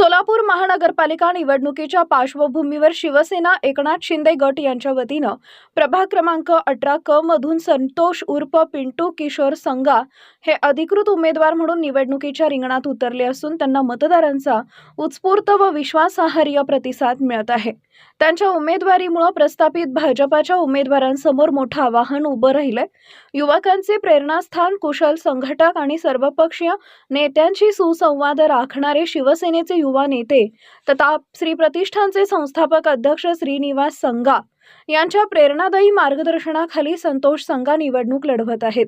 सोलापूर महानगरपालिका निवडणुकीच्या पार्श्वभूमीवर शिवसेना एकनाथ शिंदे गट यांच्या वतीनं प्रभाग क्रमांक अठरा क मधून संतोष उर्फ पिंटू किशोर संगा हे अधिकृत उमेदवार म्हणून निवडणुकीच्या रिंगणात उतरले असून त्यांना मतदारांचा उत्स्फूर्त व विश्वासार्ह प्रतिसाद मिळत आहे. त्यांच्या उमेदवारीमुळे प्रस्थापित भाजपाच्या उमेदवारांसमोर मोठं आव्हान उभं राहिलंय. युवकांचे प्रेरणास्थान कुशल संघटक आणि सर्वपक्षीय नेत्यांशी सुसंवाद राखणारे शिवसेनेचे युवा नेते तथा श्री प्रतिष्ठानचे संस्थापक अध्यक्ष श्रीनिवास संगा यांच्या प्रेरणादायी मार्गदर्शनाखाली संतोष संघा निवडणूक लढवत आहेत.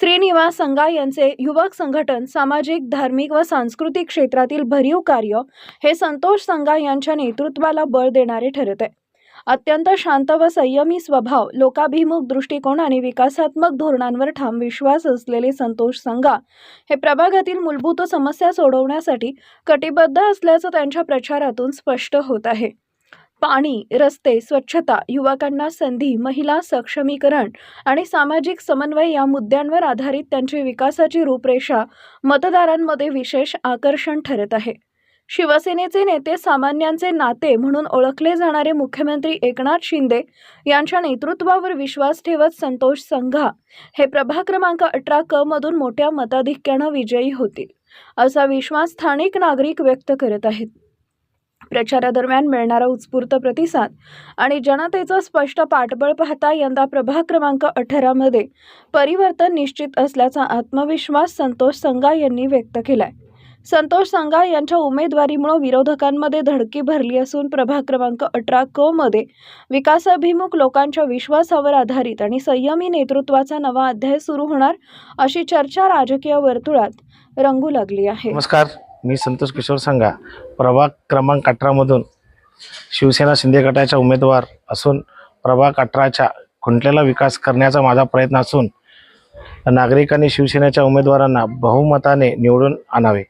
श्रीनिवास संघा यांचे युवक संघटन सामाजिक धार्मिक व सांस्कृतिक क्षेत्रातील भरीव कार्य हे संतोष संघा यांच्या नेतृत्वाला बळ देणारे ठरत आहे. अत्यंत शांत व संयमी स्वभाव लोकाभिमुख दृष्टिकोन आणि विकासात्मक धोरणांवर ठाम विश्वास असलेले संतोष संघा हे प्रभागातील मूलभूत समस्या सोडवण्यासाठी कटिबद्ध असल्याचं त्यांच्या प्रचारातून स्पष्ट होत आहे. पाणी रस्ते स्वच्छता युवकांना संधी महिला सक्षमीकरण आणि सामाजिक समन्वय या मुद्द्यांवर आधारित त्यांची विकासाची रूपरेषा मतदारांमध्ये विशेष आकर्षण ठरत आहे. शिवसेनेचे नेते सामान्यांचे नाते म्हणून ओळखले जाणारे मुख्यमंत्री एकनाथ शिंदे यांच्या नेतृत्वावर विश्वास ठेवत संतोष संघा हे प्रभाग क्रमांक अठरा क मधून मोठ्या मताधिक्यानं विजयी होतील असा विश्वास स्थानिक नागरिक व्यक्त करत आहेत. प्रचारादरम्यान मिळणारा उत्स्फूर्त प्रतिसाद आणि जनतेचं स्पष्ट पाठबळ पाहता यंदा प्रभाग क्रमांक अठरामध्ये परिवर्तन निश्चित असल्याचा आत्मविश्वास संतोष संगा यांनी व्यक्त केलाय. संतोष संगा यांच्या उमेदवारीमुळे विरोधकांमध्ये धडकी भरली असून प्रभाग क्रमांक अठरा क मध्ये विकासाभिमुख लोकांच्या विश्वासावर आधारित आणि संयमी नेतृत्वाचा नवा अध्याय सुरू होणार अशी चर्चा राजकीय वर्तुळात रंगू लागली आहे. नमस्कार. मी संतोष किशोर सांगा प्रभाग क्रमांक अठरामधून शिवसेना शिंदे गटाचा उमेदवार असून प्रभाग अठराच्या खुंटलेला विकास करण्याचा माझा प्रयत्न असून नागरिकांनी शिवसेनेच्या उमेदवारांना बहुमताने निवडून आणावे.